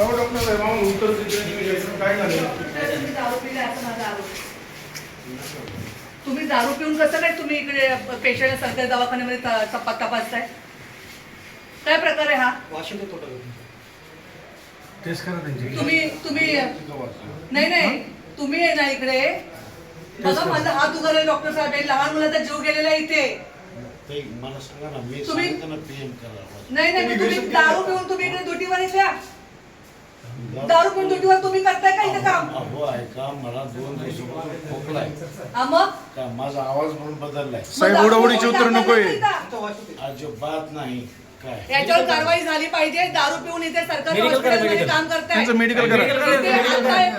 हो डॉक्टर साहेब आम्हाला उत्तर दिलं नाही द्यायचं. काय झालं? तुम्ही दारू पिले असा माझा आरोप तुम्ही दारू पिऊन कसं काय तुम्ही इकडे पेशंट सरकारी दवाखान्यामध्ये तपा तपासताय? काय प्रकार आहे हा? टेस्ट करा त्यांची. तुम्ही तुम्ही नाही नाही. तुम्ही आहे ना इकडे. बघा माझा हात उघडला डॉक्टर साहेब. हे लहान मुलाचा जीव गेलेला आहे इथे. ते मला सांगा ना मी तुम्ही- नाही नाही तुम्ही दारू पिऊन तुम्ही इकडे ड्युटीवर येत्या. दारू पिऊन ड्युटीवर तुम्ही करताय का इथे काम? अहो ऐका मला दोन दिवसापासून खोकला आहे. हा मग? का माझा आवाज म्हणून बदललाय. साहेब, उडवडीची उत्तरं नकोय. अजिबात नाही. काय? याच्यावर कारवाई झाली पाहिजे. दारू पिऊन इथे सरकारी हॉस्पिटलमध्ये काम करताय. त्यांचं मेडिकल करा. इथे आता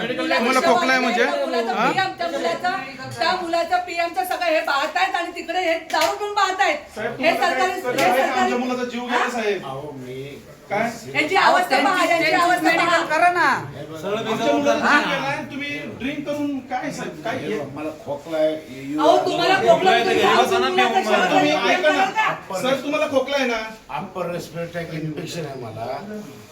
मुलाचं तुम्हाला शव खोकला आहे म्हणजे? त्या मुलाचं हा? PM, त्या मुलाचं त्या मुलाचं पीएमचं सगळं हे पाहतायत आणि तिकडे हे दारू पिऊन पाहतायत. हे सरकारी हे? आमच्या सरकारी मुलाचा जीव गेला साहेब. अहो मी काय? यांची अवस्था पहा यांची अवस्था पहा करा ना आमच्या मुलाचा जीव गेला आहे. तुम्ही ड्रिंक करून काय साहेब काय हे? बघ, मला खोकला आहे यू- अहो तुम्हाला खोकला तुम्ही दारू पिऊन मुलाचं शव तुम्ही घरी ऐका करता का? ना सर तुम्हाला खोकला आहे ना अप्पर रेस्पिरेटरी इन्फेक्शन आहे मला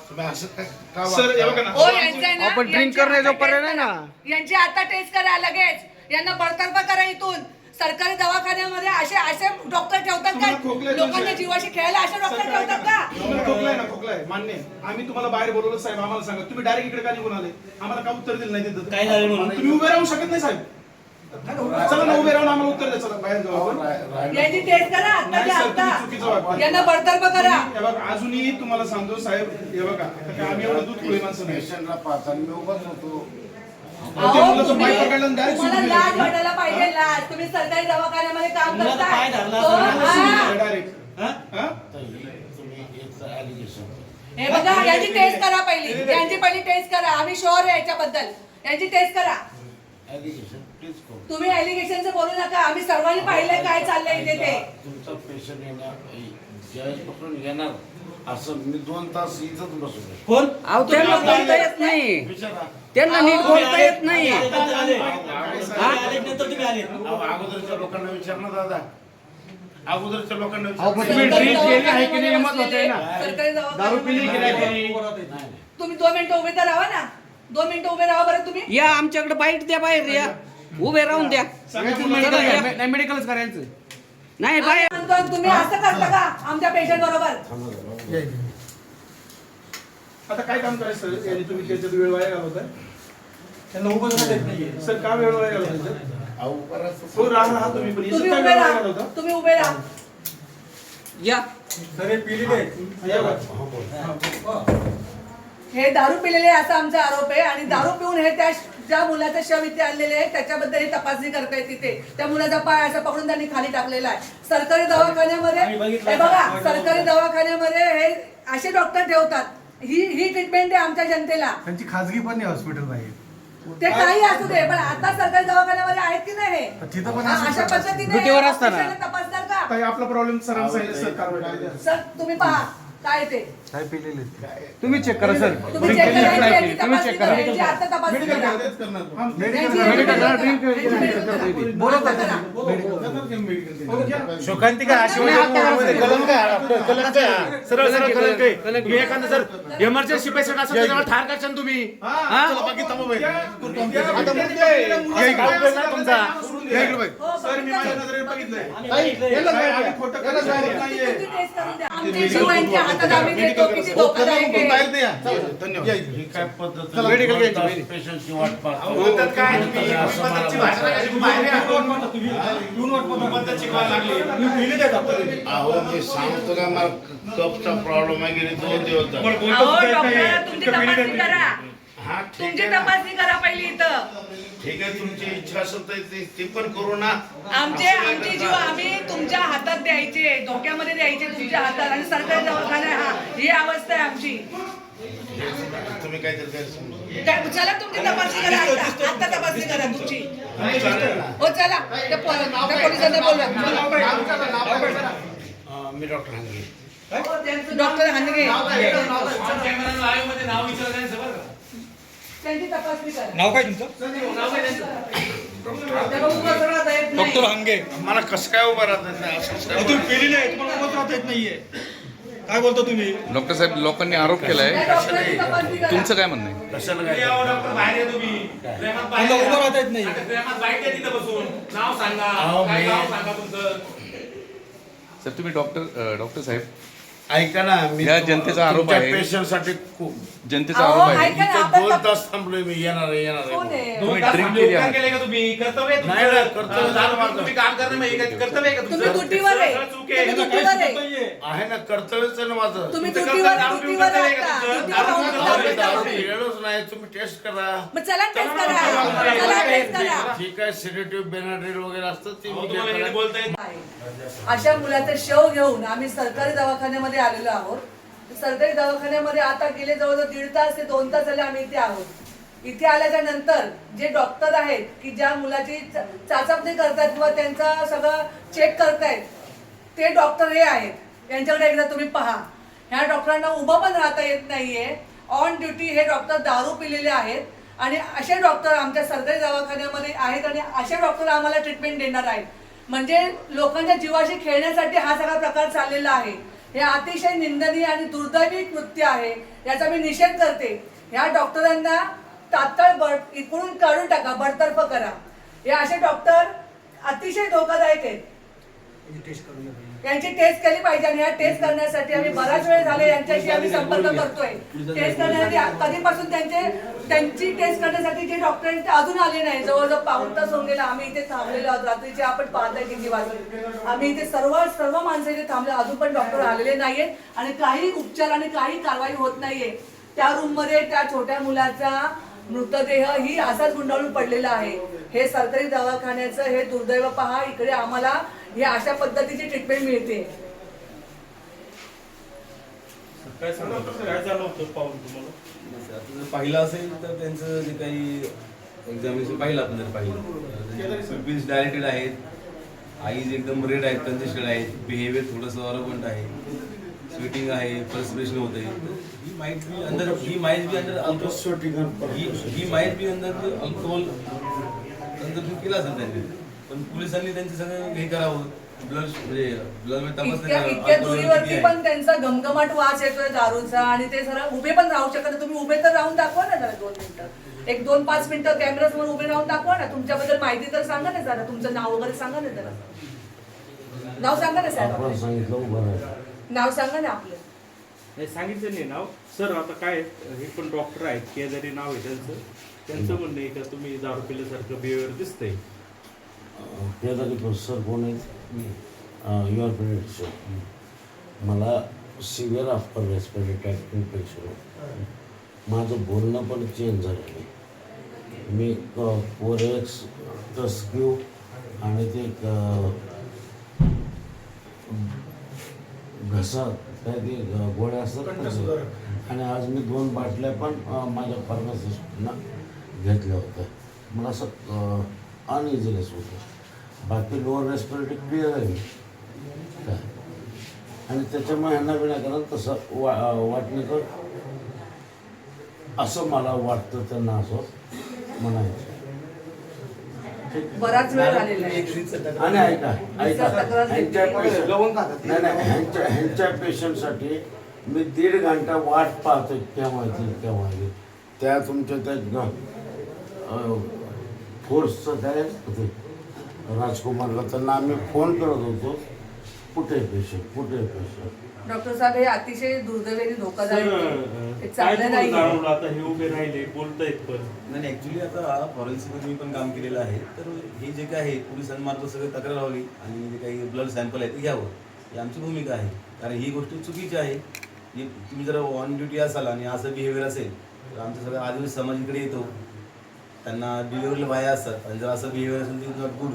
तुम्ही असं काय का सर हे बघा वागता? ना ओ यांचे आहे ना, आपण drink यांची करण्याचा आता पर्याय test नाही ना. करा. यांची आता टेस्ट करा लगेच यांना बडतर्फ करा इथून सरकारी दवाखान्यामध्ये असे असे डॉक्टर ठेवतात तुम्हाला का खोकला लोकांच्या? जीवाशी खेळायला असे डॉक्टर ठेवतात ना. का तुम्हाला ना खोकला आहे मान्य आहे. आम्ही तुम्हाला बाहेर बोलवलं साहेब. आम्हाला सांगा. तुम्ही डायरेक्ट इकडे का निघून आले? आम्हाला का उत्तर दिलं नाही तिथं? काय झालं म्हणून? तुम्ही उभे राहू शकत नाही साहेब. चला ना उभे राहून आम्हाला उत्तर द्या. चला बाहेर जाऊ अहो, आपण रा- राहिलं- यांची टेस्ट करा नाही आता. सर, तुम्ही चुकीचं वागता. यांना बडतर्फ करा. हे बघा अजूनही तुम्हाला सांगतो साहेब हे बघा आता काय आम्ही एवढं दूध पोळी माणसं नाही. पेशंटला पाहताना मी उभाच होतो. अहो, तुम्ही- तुम्हाला लाज. वाटायला पाहिजे लाज. तुम्ही सरकारी दवाखान्यामध्ये काम मुलाचा करताय. पाय धरला तो- असता हा. हा? हा? हे याचं allegation. बघा यांची टेस्ट करा पहिली. यांची पहिली टेस्ट करा. आम्ही शुअर आहे याच्याबद्दल. यांची टेस्ट करा. तुम्ही एलिगेशनचं बोलू नका. आम्ही सर्वांनी पाहिलंय काय चाललंय इथे ते. तुमचा पेशंट येणार. ज्यावेळेस पकडून येणार असं मी दोन तास इथंच बसू कोण? अहो त्यांना बोलता येत नाही. विचारा. त्यांना नीट बोलता येत नाही. तुम्ही अगोदरच्या लोकांना विचार ना दादा. अगोदरच्या लोकांना हे दारू पिली की नाही? पिली? दोन मिनिटं उभे तर राहा ना. दोन मिनिटं उभे राहा बरं तुम्ही. या आमच्याकडे बाईट द्या बाहेर या. उभे राहून द्या. medical. नाही मेडिकलच करायचं. नाही बाहेर. म्हणतो तुम्ही असं करता का? आमच्या पेशंट बरोबर. आता काय काम करायचं सर? यांनी तुम्ही त्याच्यात वेळ वाया घालवताय? त्यांना उभं सर का वेळ वाया घालवताय बराच- हो राहा राहा तुम्ही पण तुम्ही याच्यात काय उभे वेळ वाया राहा. घालवता? तुम्ही उभे राहा. या. हो. हे दारू पिलेले आहे असा आमचा आरोप आहे. आणि दारू पिऊन हे त्या ज्या मुलाचं शव इथे आणलेले आहे त्याच्याबद्दल ही तपासणी करताय तिथे. त्या मुलाचा पाय असं पकडून त्यांनी खाली टाकलेला आहे. सरकारी दवाखान्यामध्ये हे बघा. सरकारी दवाखान्यामध्ये हे असे डॉक्टर ठेवतात. ही ही ट्रीटमेंट आहे आमच्या जनतेला त्यांची खाजगी पण नाही हॉस्पिटल बाहेर ते काही असू दे पण आता सरकारी दवाखान्यामध्ये आहेत की नाही हे? तिथं पण हा, असं अशा. पद्धतीने ड्युटीवर असताना. patient ला तपासणार का ताई, आपला प्रॉब्लेम सरांना सांगितलं सर कारवाई करा. सर तुम्ही पहा काय ते? काय पिलेले तुम्ही चेक करा सर तुम्ही चेक करा यांची- तुम्ही तपासणी चेक करा. आता तपासणी मेडिकल करा. तेच करणार. हा, यांची- मेडिकल करा, ड्रिंक यांची मेडिकल करा. बोलत आता करा. हो. शोकांतिका शिवाजी कलम काय आपलं कलम काय हा? सरळ सरळ तुम्ही जर इमर्जन्सी पेशंट तर त्याला ठार करशाल तुम्ही. हा, चला बाकी थांबा बाई. आता मुद्दे आहे. मुलाचं काय उपयोग नाही तुमचा. सोडून या इकडे द्या. बाई. हो, सर मी माझ्या. नजरेने बघितलंय. ताई, याला काय आम्ही खोटं करत नाहीये. किती टेस्ट करून द्या. ही सांगतो का मला कपचा प्रॉब्लेम आहे गेली दोन दिवस तुमची करा. हा. तपासणी करा पहिली इथं. ठीक आहे तुमची इच्छा असेल तर ते- ते पण करू ना. आमचे आमचे जीव आम्ही तुमच्या हातात द्यायचे धोक्यामध्ये द्यायचे तुमच्या हातात आणि सरकारी दवाखाना हा ही अवस्था आहे आमची. तुम्ही काहीतरी गैरसमज काय- चला तुमची तपासणी करा आता. आता तपासणी करा तुमची. ना. हो चला. त्या पो- त्या पोलिसांना बोलवा. अं, मी डॉक्टर हांगे डॉक्टर हानगे त्यांची तपासणी करा. नाव काय तुमचं? नाही. हंगे. मला कसं काय उभं राहत नाही? असं कसं काय तुम्ही पिली नाही तुम्हाला उभं राहता येत नाहीये. काय बोलतो तुम्ही? डॉक्टर साहेब लोकांनी आरोप केलाय. त्या डॉक्टरांची तपासणी करा. तुमचं काय म्हणणं आहे? कशाला काय? बाहेर या तुम्ही. प्रेमात बाहेर त्यांना या. उभं राहता येत नाही. आता प्रेमात बाहेर या तिथं बसून. नाव सांगा. अहो, काय मी- नाव सांगा तुमचं? सर तुम्ही डॉक्टर डॉक्टर साहेब ऐका ना मी या जनतेचा आरोप आहे. पेशंटसाठी खूप जनतेचा अहो, आरोप आहे ऐका ना, इथे आपण दोन तप- तास थांबलोय मी येणार आहे, येणार कोण आहे आहे? तुम्ही drink थांबले, केली आहे. केले का तुम्ही कर्तव्य आहे नाही, तुमचं. नाही, कर्तव्य नाही. तुम्ही काम करणं म्हणजे काय कर्तव्य आहे का तुम्ही तुमचं आहे सगळं चूक आहे. तुम्ही ना कर्तव्यच आहे ना माझं तुम्ही तुमचं ड्युटीवर कर्तव्य दारू पिऊन ड्युटीवर कर्तव्य आहे का. तुमचं? दारू पिऊन दारू तुम्ही. नाही तुम्ही टेस्ट करा मग चला टेस्ट करा चला, टेस्ट करा ठीक आहे सेडेटिव्ह बेनाड्रील वगैरे असतं ते अहो, मी तुम्हाला घेतलं. नीट बोलता येत आहे. अशा मुलाचा शव घेऊन आम्ही सरकारी दवाखान्यामध्ये आलेलो आहोत. सरकारी दवाखान्यामध्ये आता गेले जवळजवळ दीड तास ते दोन तास झाले आम्ही इथे आहोत. इथे आल्याच्यानंतर जे डॉक्टर आहेत की ज्या मुलाची चाचपणी करतायत किंवा त्यांचा सगळं चेक करतायत ते डॉक्टर हे आहेत. यांच्याकडे एकदा तुम्ही पहा. ह्या डॉक्टरांना उभं पण राहता येत नाहीये. ऑन ड्युटी हे डॉक्टर दारू पिलेले आहेत. आणि असे डॉक्टर आमच्या सरकारी दवाखान्यामध्ये आहेत आणि असे डॉक्टर आम्हाला ट्रीटमेंट देणार आहेत. म्हणजे लोकांच्या जीवाशी खेळण्यासाठी हा सगळा प्रकार चाललेला आहे. हे अतिशय निंदनीय आणि दुर्दैवी कृत्य आहे याचा मी निषेध करते. ह्या डॉक्टरांना तात्काळ बड इकडून काढून टाका बडतर्फ करा. हे असे डॉक्टर अतिशय धोकादायक आहेत. यांची टेस्ट केली पाहिजे आणि ह्या टेस्ट करण्यासाठी आम्ही बराच वेळ झाले यांच्याशी आम्ही संपर्क करतोय. टेस्ट करण्यासाठी कधीपासून त्यांचे त्यांची टेस्ट करण्यासाठी जे डॉक्टर आहेत ते अजून आले नाही. जवळजवळ पाऊण तास होऊन गेला आम्ही इथे थांबलेलो आहोत. रात्रीचे आपण पाहताय किती वाजले. आम्ही इथे सर्व सर्व माणसं इथे थांबले. अजून पण डॉक्टर आलेले नाहीयेत आणि काही उपचार आणि काही कारवाई होत नाहीये. त्या रूममध्ये त्या छोट्या मुलाचा मृतदेह ही असाच गुंडाळून पडलेला आहे. हे सरकारी दवाखान्याचं हे दुर्दैव पहा. इकडे आम्हाला हे अशा पद्धतीची ट्रीटमेंट मिळते. काय सांगा? काय झालं होतं पाहून तुम्हाला? आता जर पाहिलं असेल तर त्यांचं जे काही एक्झामिनेशन पाहिलं आपण जर पाहिलं. पिल्स डायरेक्टेड आहेत आईज एकदम रेड आहेत कंजेस्टेड आहेत बिहेवियर थोडंसं ऑरोगंट आहे. स्वीटिंग आहे पर्स्पिरेशन होत आहे. ही माइट बी अंदर ही माइट बी अंदर अल्कोहोल ही ही बी अंदर अल्कोहोल अंदर केला असेल त्यांनी. पण पोलिसांनी त्यांचे सगळं हे करावं. ब्लड म्हणजे ब्लड तपासणी इतक्या. इतक्या दुरीवरती आहे. पण त्यांचा घमघमाट वास येतोय दारूचा आणि ते जरा उभे पण राहू शकत नाही. तुम्ही उभे तर राहून दाखवा ना जरा दोन मिनिटं. एक दोन पाच मिनिटं कॅमेरा समोर उभे राहून दाखवा ना. तुमच्याबद्दल माहिती तर सांगा ना जरा. तुमचं नाव वगैरे सांगा ना जरा. नाव सांगा ना साहेब आपलं. नाव सांगा ना आपलं. नाही सांगितलं नाही नाव. सर आता काय हे पण डॉक्टर आहेत. केदारी नाव आहे त्यांचं. त्यांचं म्हणणं आहे का तुम्ही दारू पिल्यासारखं बिहेवियर दिसतंय? केदारी सर कोण आहेत? युअर पिरियड मला सिव्हिअर आफ्टर रेस्पिरेटरी इन्फेक्शन माझं बोलणं पण चेंज झालेलं आहे मी कोरेक्स टस्क्यू आणि ते घसा काय ते गोळ्या असतात. आणि आज मी दोन बाटल्या पण माझ्या फार्मासिस्टना घेतल्या होत्या. मला असं अनइझिनेस होतं. बाकी लोअर रेस्पिरेटरी क्लिअर आहे काय आणि त्याच्यामुळे ह्यांना विनाकारण तसं वा वाटणीकर असं मला वाटतं त्यांना असं म्हणायचं. बराच वेळ झालेला आहे. आणि ऐका ऐका. ह्यांच्या पेशंट नाही नाही ह्यांच्या ह्यांच्या पेशंटसाठी मी दीड घंटा वाट पाहतो केव्हा येतील केव्हा येतील त्या तुमच्या त्या फोर्सचं काय? राजकुमारला त्यांना आम्ही फोन करत होतो. कुठे पेशंट कुठे पेशंट डॉक्टर साहेब हे अतिशय दुर्दैवी आणि सर धोकादायक आहे. हे काय चांगलं नाही आता हे उभे राहिले बोलतायत पण. नाही ॲक्च्युली आता फॉरेन्सिकमध्ये मी पण काम केलेलं आहे. तर हे जे काय आहे पोलिसांमार्फत सगळं तक्रार लावली आणि जे काही ब्लड सॅम्पल आहे ते घ्यावं. ही आमची भूमिका आहे. कारण ही गोष्ट चुकीची आहे. जी तुम्ही जर ऑन ड्युटी असाल आणि असं बिहेवियर असेल तर आमचा सगळं आदिवासी समाज इकडे येतो. त्यांना डिलिव्हरीला बाया असतात. आणि जर असं बिहेवियर असेल तर नॉट गुड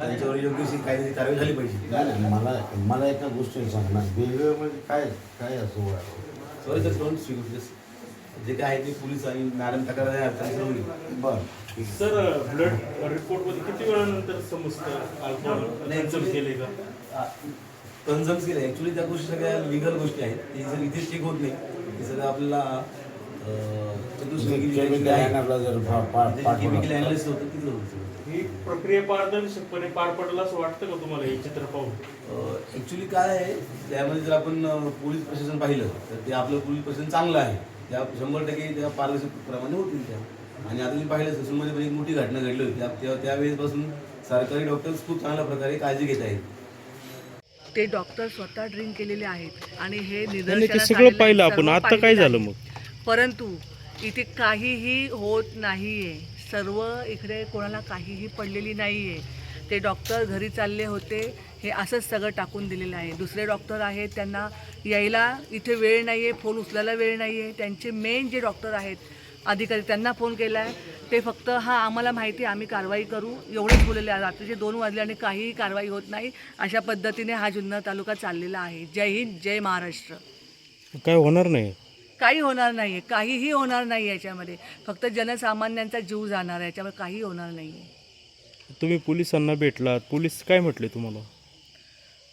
त्यांच्यावर योग्य कायद्याची कारवाई झाली पाहिजे. नाही नाही मला मला एका गोष्टी सांगणार बिहेवियर म्हणजे काय काय असं सॉरी सर डोंट स्पीक जे काय आहे ते पोलीस आणि मॅडम तक्रार त्यांचं होईल बरं. सर ब्लड रिपोर्टमध्ये किती वेळानंतर समजतं? अल्कोहोल केले का? कन्झर्म केलं ॲक्च्युली त्या गोष्टी सगळ्या लिगल गोष्टी आहेत. ते जर इथे चेक होत नाही ते सगळं आपल्याला होतं ही प्रक्रिया पारदर्शकपणे पार पडलं असं वाटतं का तुम्हाला हे चित्र पाहून? ॲक्च्युली काय आहे त्यामध्ये जर आपण पोलीस प्रशासन पाहिलं तर ते आपलं पोलीस प्रशासन चांगलं आहे. त्या शंभर टक्के त्या पारदर्शकप्रमाणे होतील त्या. आणि आता मी पाहिलं ससूनमध्ये पण एक मोठी घटना घडली होती. त्या- त्या त्यावेळेसपासून सरकारी डॉक्टर्स खूप चांगल्या प्रकारे काळजी घेत आहेत. ते डॉक्टर स्वतः ड्रिंक केलेले आहेत. आणि हे सगळं पाहिलं आपण. आता काय झालं. मग? परंतु इथे काहीही होत नाही आहे सर्व इकडे कोणाला काहीही पडलेली नाही आहे ते डॉक्टर घरी चालले होते. हे असंच सगळं टाकून दिलेलं आहे. दुसरे डॉक्टर आहेत त्यांना यायला इथे वेळ नाही आहे फोन उचलायला वेळ नाही आहे त्यांचे मेन जे डॉक्टर आहेत अधिकारी त्यांना फोन केला आहे ते फक्त हा आम्हाला माहिती आम्ही कारवाई करू. एवढेच बोललेले आहे रात्रीचे दोन वाजले आणि काहीही कारवाई होत नाही. अशा पद्धतीने हा जुन्नर तालुका चाललेला आहे. जय हिंद जय महाराष्ट्र. काय होणार नाही. काही होणार नाही आहे काहीही होणार नाही याच्यामध्ये. फक्त जनसामान्यांचा जीव जाणार आहे याच्यामध्ये काही होणार नाही आहे तुम्ही पोलिसांना भेटलात पोलीस काय म्हटले तुम्हाला?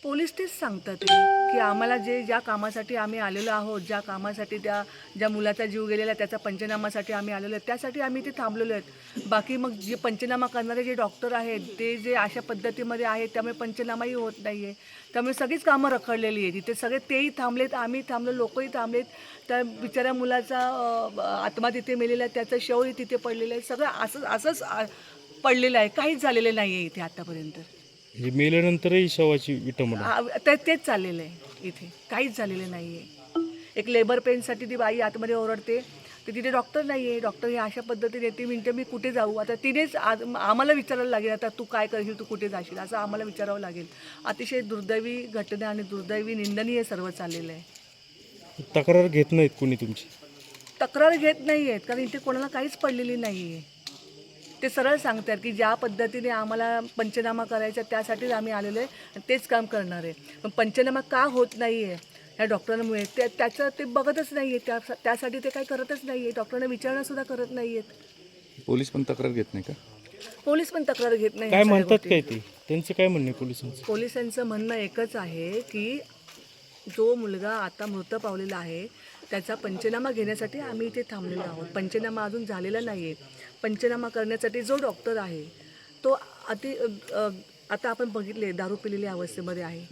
पोलीस तेच सांगतात की आम्हाला जे ज्या कामासाठी आम्ही आलेलो आहोत ज्या कामासाठी त्या ज्या मुलाचा जीव गेलेला आहे त्याचा पंचनामासाठी आम्ही आलेलो आहे त्यासाठी आम्ही ते थांबलेलो आहेत. बाकी मग जे पंचनामा करणारे जे डॉक्टर आहेत ते जे अशा पद्धतीमध्ये आहेत त्यामुळे पंचनामाही होत नाही आहे त्यामुळे सगळीच कामं रखडलेली आहेत. इथे सगळे तेही थांबलेत आम्ही थांबलो लोकही थांबलेत. त्या बिचाऱ्या मुलाचा आत्मा तिथे मेलेला आहे त्याचं शवही तिथे पडलेलं आहे. सगळं असंच असंच पडलेलं आहे. काहीच झालेलं नाही आहे इथे आत्तापर्यंत म्हणजे मेल्यानंतरही शवाची विटंबना आ- ते तेच चाललेलं आहे इथे. काहीच झालेलं नाही आहे एक लेबर पेनसाठी ती बाई आतमध्ये ओरडते. तर तिथे डॉक्टर नाही आहे डॉक्टर हे अशा पद्धतीने येते म्हणते मी कुठे जाऊ? आता तिनेच आज आम्हाला विचारायला लागेल आता तू काय करशील? तू कुठे जाशील? असं आम्हाला विचारावं लागेल. अतिशय दुर्दैवी घटना आणि दुर्दैवी निंदनीय सर्व चाललेलं आहे. तक्रार घेत नाहीत कोणी तुमची? तक्रार घेत नाही आहेत कारण इथे कोणाला काहीच पडलेली नाही आहे ते सरळ सांगतात की ज्या पद्धतीने आम्हाला पंचनामा करायचा त्यासाठीच आम्ही आलेलो आहे तेच काम करणार आहे. पण पंचनामा का होत नाही आहे ह्या डॉक्टरांमुळे? त्या त्याचं ते बघतच नाही आहे त्या त्यासाठी ते काही करतच नाही आहे डॉक्टरांना विचारणंसुद्धा करत नाही आहेत पोलीस पण तक्रार घेत नाही का? पोलीस पण तक्रार घेत नाही काय म्हणतात काय. ते? त्यांचं काय म्हणणे पोलिसांचं? पोलिसांचं म्हणणं एकच आहे की जो मुलगा आता मृत पावलेला आहे त्याचा पंचनामा घेण्यासाठी आम्ही इथे थांबलेलो आहोत. पंचनामा अजून झालेला नाही आहे पंचनामा करण्यासाठी जो डॉक्टर आहे तो अति आता आपण बघितले दारू पिलेल्या अवस्थेमध्ये आहे.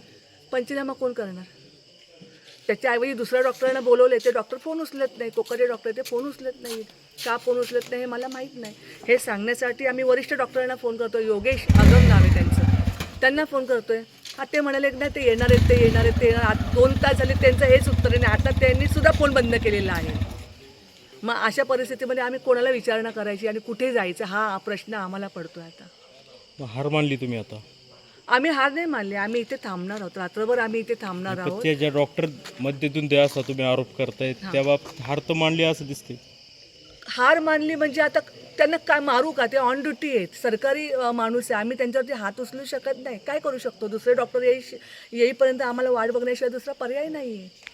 पंचनामा कोण करणार? त्याच्याऐवजी दुसऱ्या डॉक्टरांना बोलवले ते डॉक्टर फोन उचलत नाही. कोकडे डॉक्टर ते फोन उचलत नाही का फोन उचलत नाही हे मला माहीत नाही. हे सांगण्यासाठी आम्ही वरिष्ठ डॉक्टरांना फोन करतो योगेश आगम नाव आहे त्यांचं. त्यांना फोन करतोय. आहे ते म्हणाले की नाही ते येणार आहेत ते येणार आहेत ते येणार आता दोन तास झाले त्यांचं हेच उत्तर आहे. नाही आता त्यांनी सुद्धा फोन बंद केलेला आहे. मग अशा परिस्थितीमध्ये आम्ही कोणाला विचारणा करायची आणि कुठे जायचं हा प्रश्न आम्हाला पडतोय आता. हार मानली तुम्ही आता? आम्ही हार नाही मानले. आम्ही इथे थांबणार आहोत. रात्रभर आम्ही इथे थांबणार आहोत. ज्या डॉक्टर मध्येतून ते असा तुम्ही आरोप करतायत त्या हार तर मानली असं दिसते हार मानली म्हणजे आता त्यांना काय मारू का? ते ऑन ड्युटी आहेत. सरकारी माणूस आहे. आम्ही त्यांच्यावरती हात उचलू शकत नाही. काय करू शकतो? दुसरे डॉक्टर येई येईपर्यंत आम्हाला वाट बघण्याशिवाय दुसरा पर्याय नाही आहे